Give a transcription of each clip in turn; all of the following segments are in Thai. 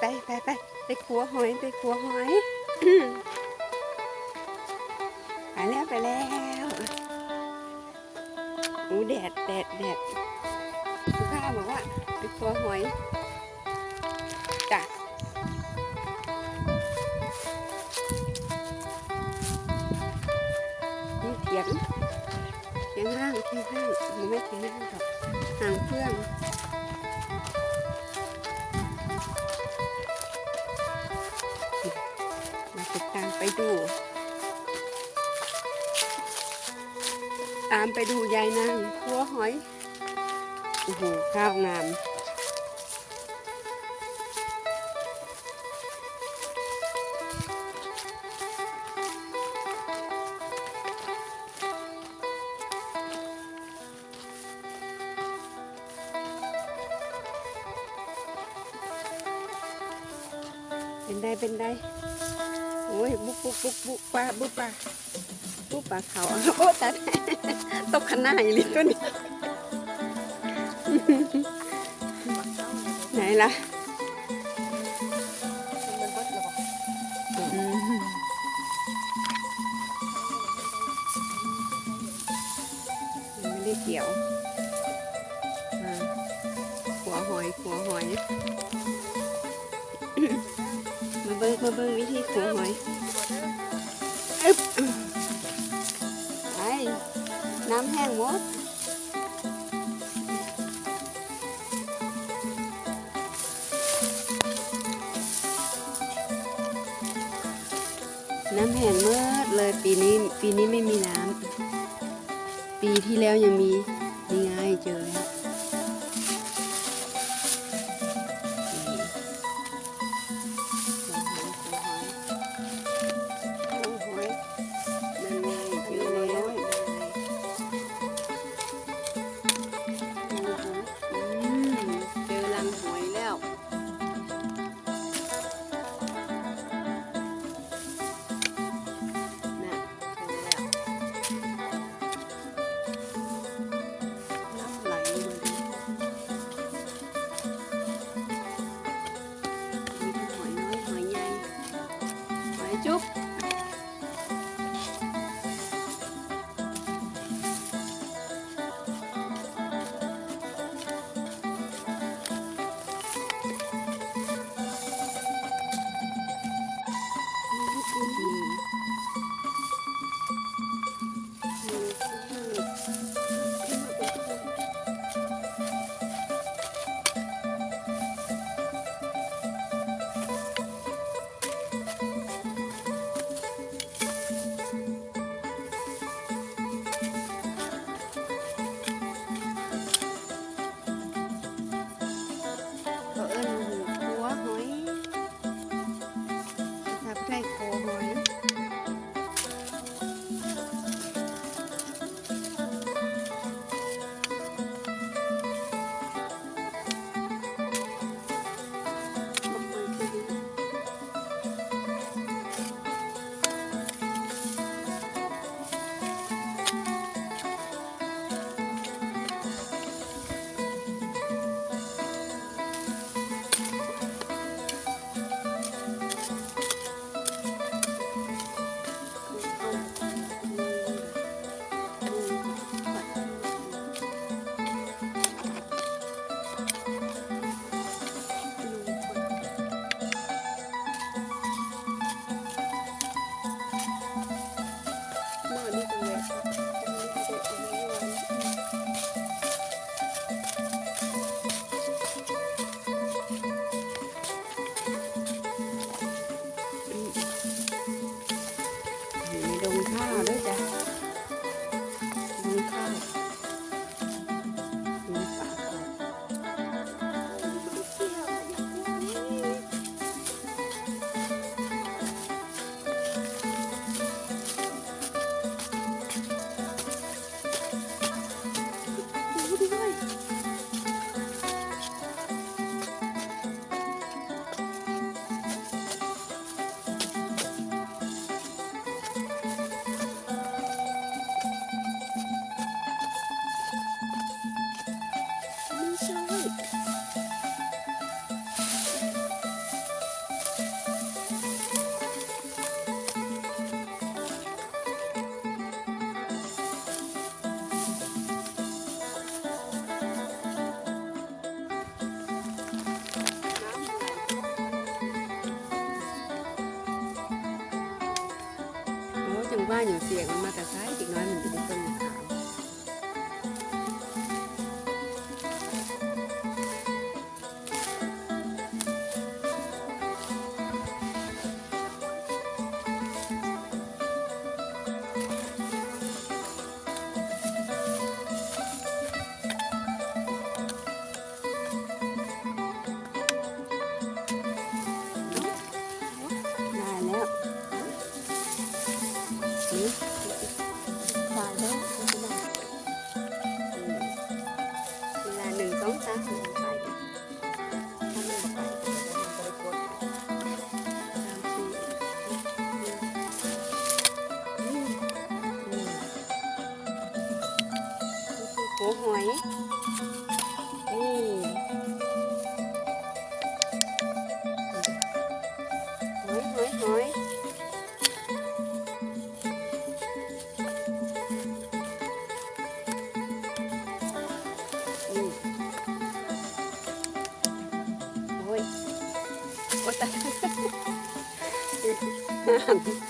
ไปไปไปไปขัวหอยไปขัวหอยไปแล้วไปแล้วโอ้แดดแดดแดดคุณข้าบอกว่าไปขัวหอยจ้ะนี่เถียงเถียงห้างเถียงห้างมันไม่เถียงห้างหรอกห่างเพื่อน ดูตามไปดูยายนางขัวหอย โอ้โห ข้าวงาม อ้ยบุกบุกบุกบุกปลาบุกปลาบุกปลาเขาโอ้แต่ตกขนาดอีลีตัวนี้ ไหนล่ะเบิดแล้วบ่อืมยังไม่ได้เกี่ยวหัวหอยหัวหอย เบิ้งมาเบิ้งวิธีขัวหอยอึ๊บไปน้ำแห้งหมดน้ำแห้งเมื่อเลยปีนี้ปีนี้ไม่มีน้ำปีที่แล้วยังมีนี่ไงเจอแล้ว ห บ้านอย่างเสียงมันมาแต่ 嗯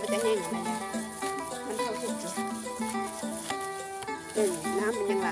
มันจะแห้งอะไรมันเข้าทุกจุดหนึ่งน้ำมันยังไหล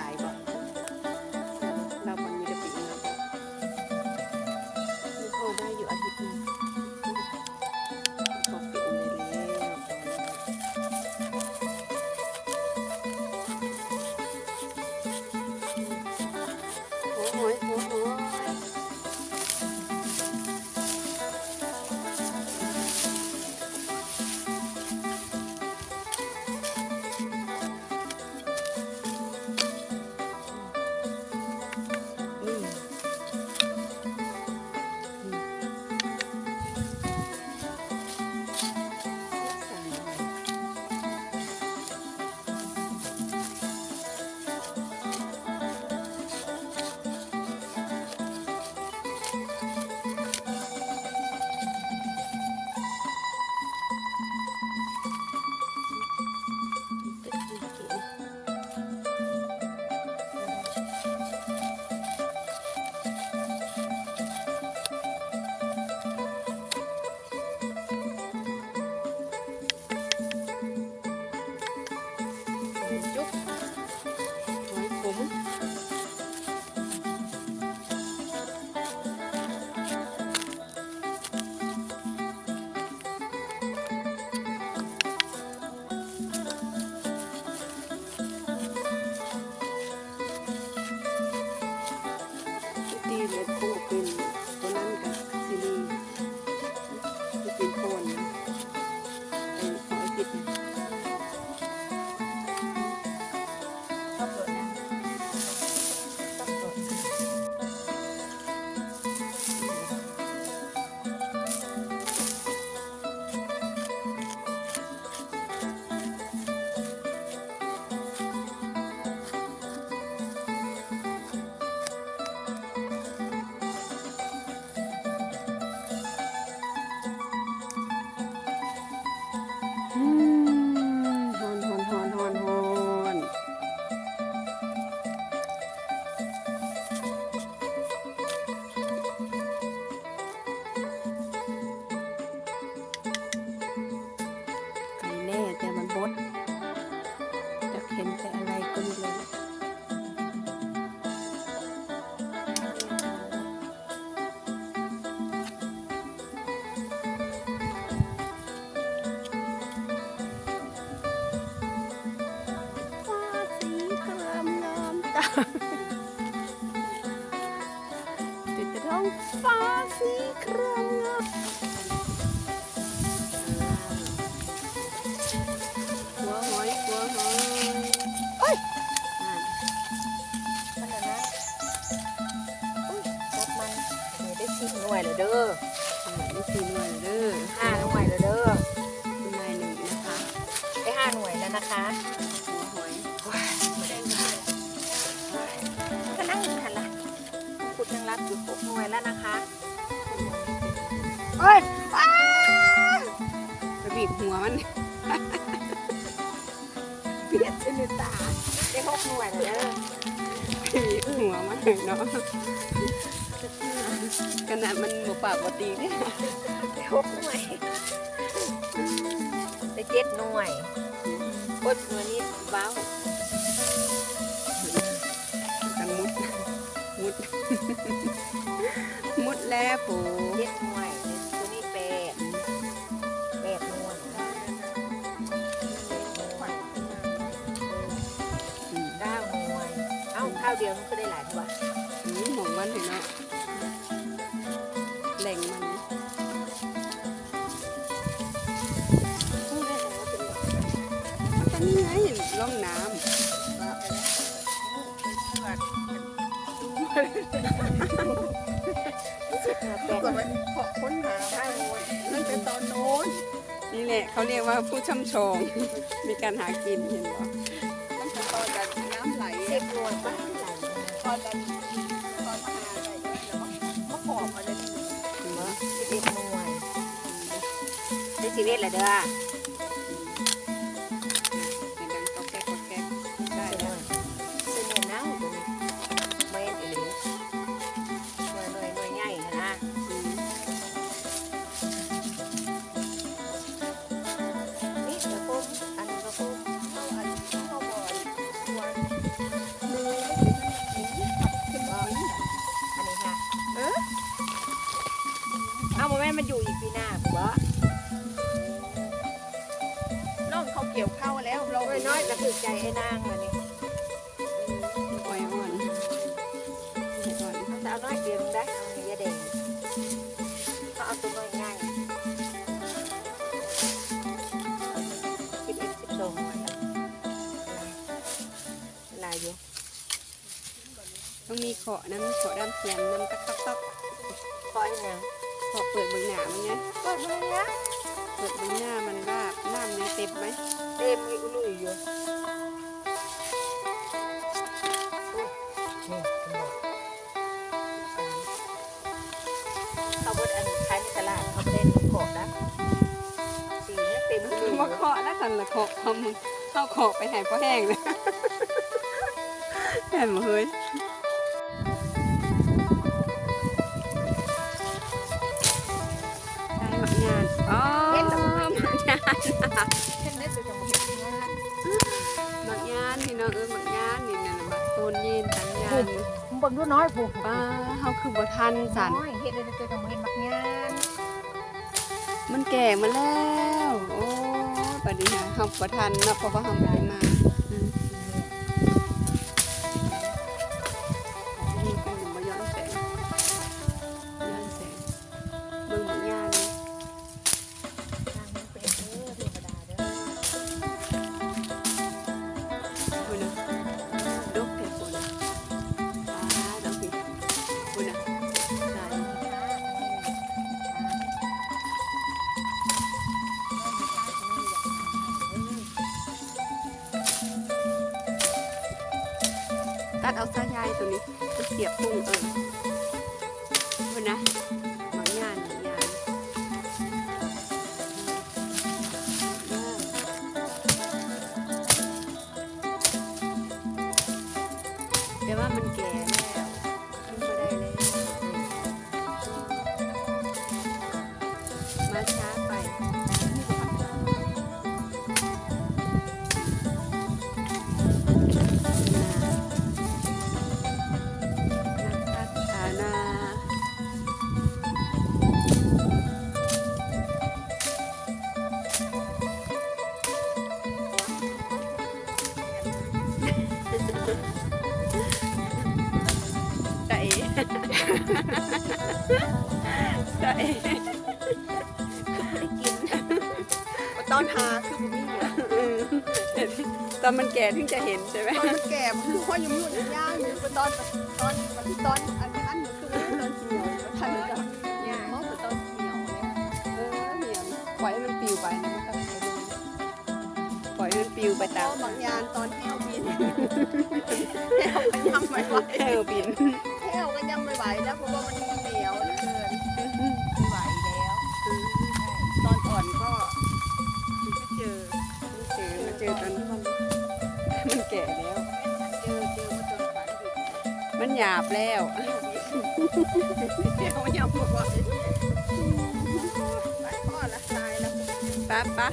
ติดแต่ท้องฟ้าสีครามงามหัวหอยหัวหอยเอ้ยอ่ามันนะนะอุ้ยรถมันเดี๋ยวได้สิบหน่วยเลยเด้ออ่านี่สี่หน่วยเด้อห้าหน่วยเลยเด้อคุณนายหนึ่งนะคะได้ห้าหน่วยแล้วนะคะ วยแล้วนะคะเอ้ยอ้าไปบีบหัวมันเปียดชนิตาได้หกหน่วยแล้วเด้อบีบหัวมันเลยเนาะขนาดมันหมูปากบตีเนี่ยได้หกหน่วยได้เจ็ดหน่วยกดหน่วยนี้เบ้ากั มุดแล้วปูเจ็ดหน่วยตัวนี้แปดแปดหน่วยเก้าหน่วย เอ้าข้าวเดียวมันก็ได้หลายตัวอืมหมองมันเลยเนาะแหล่งมันตอนนี้ไงล่องน้ กว่ามันเพาะค้นหาได้หมดำนั่นเป็นตอนโน้นนี่แหละเขาเรียกว่าผู้ช่ำชอง มีการหากินเห็นบ่มันเป็นตอนแบบน้ำไหลสิบหน่วยบ้านไหลตอนแบบตอนมหาอะไรเนาะมะขอบอะไรเนาะสิบเอ็ดหน่วยได้สิบเอ็ดเลยเด้อ มแม่มันอยู่อีกปีหน้าผัวน้องเขาเกี่ยวข้าวแล้วเราน้อยน้อยๆกระถึกใจไอ้นางเลยนี่อ่อยอ่อนอ่อนเขาจะเอาน้อยเดียวนึงได้เอาเนื้อแดงเขาเอาตัวน้อยง่ายสิบเอ็ดสิบสองลายอยู่ต้องมีเกาะนั้นเกาะด้านเทียมนั้นตักตักตักคอยนะ เกาะเปิดเบื้องหน้ามันไงก็มึงนะเปิดเบื้องหน้ามันว่าน้ำเนี่ยเต็มไหมเต็มอีกลุยอยู่นี่เขาบดอันขายในตลาดเขาไม่ได้เกาะนะสีเนี่ยเต็มลุยมาเกาะแล้วกันละเกาะเขามึงเข้าเกาะไปแห้งเพราะแห้งเลยแห้งหมดเฮ้ย เบิ่งดูน้อยผูกป้าเฮาคือบ่ทันสันน้อยเฮ็ดได้จะจะมาเห็นมักงานมันแก่มาแล้ว โอ้ปัดนี้ฮะเฮาบ่ทันเนาะเพราะว่าเฮาบ่ได้มา เอาสายยายตัวนี้จะเสียบพุงเออคุณนะ อนมันแก่ถึงจะเห็นใช่ไหมตอนมันแก่มันคือข้อยุ่งยุ่งย่างอยู่ตอนตอนตอนอันอันคือตอนเหี่ยวทันจะย่างเพราะตอนเหี่ยวเนี่ยเออเหนียวปล่อยให้มันปลิวไปนะมันก็ไปดูปล่อยให้มันปลิวไปตตาอมนบางยานตอนแห้วบินแห้วก็ยังไม่ไหวแค่บินแห้วก็ยังไม่ไหวแล้วเพราะว่ามันเหนียวเหลือเกินไม่ไหวแล้วตอนอ่อนก็ไม่เจอเจอมาเจอตอนมัน หยาบแล้วเดี๋ยวยังบอกว่าไปพ่อละตายแล้วปั๊บปั๊บ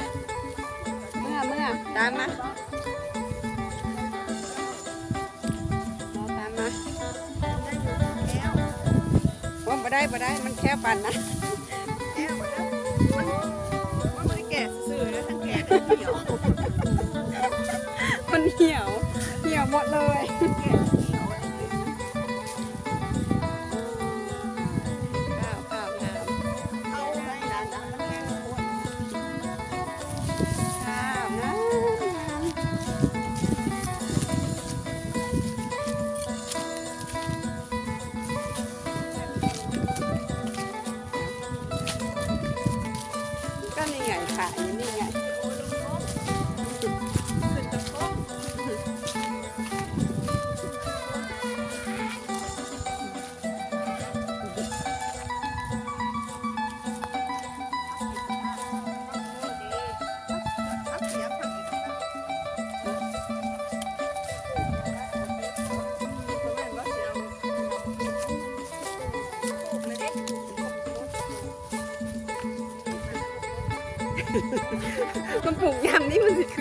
เมื่อเมื่อตามมาเราตามมาได้อยู่แก้วว่าบ่ได้บ่ได้มันแค่ปั่นนะแก้วหมดแล้วมันมันไม่ได้แก่ซื่อๆนะทั้งแก่ทั้งเหี่ยวมันเหี่ยวเหี่ยวหมดเลย ก็นี่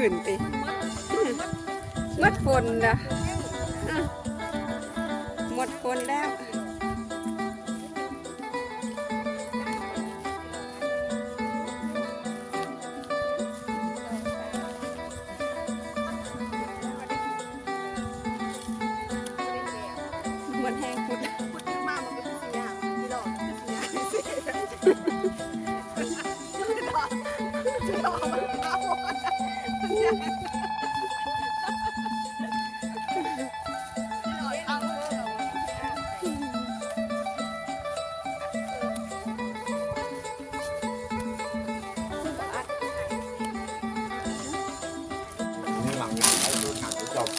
ขืนติหมดฝนนะอะหมดฝนแล้ว ป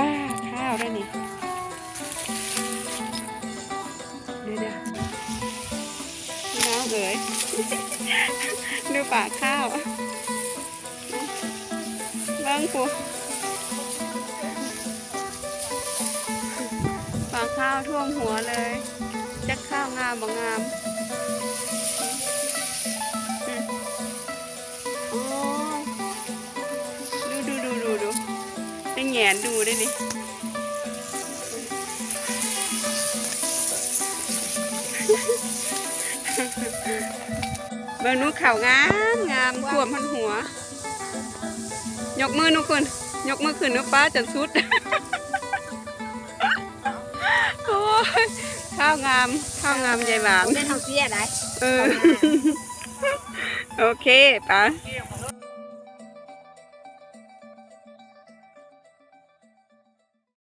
้าข้าวได้นี่เดี๋ยวเดี๋ยวน้องเอ๋ยดูปากข้าวเบิ้งกูปากข้าวท่วมหัวเลยจะข้าวงามบ่งาม งนดูได้ดิเบิ่งหนูข่าวงามงามท่วมพันหัว ยกมือหนุคนยกมือขึ้นหนูป้าจนสุดโอ้ยข้าวงามข้าวงามใหญ่หวานเป็นทางเสียได้เออโอเคป้าเสีย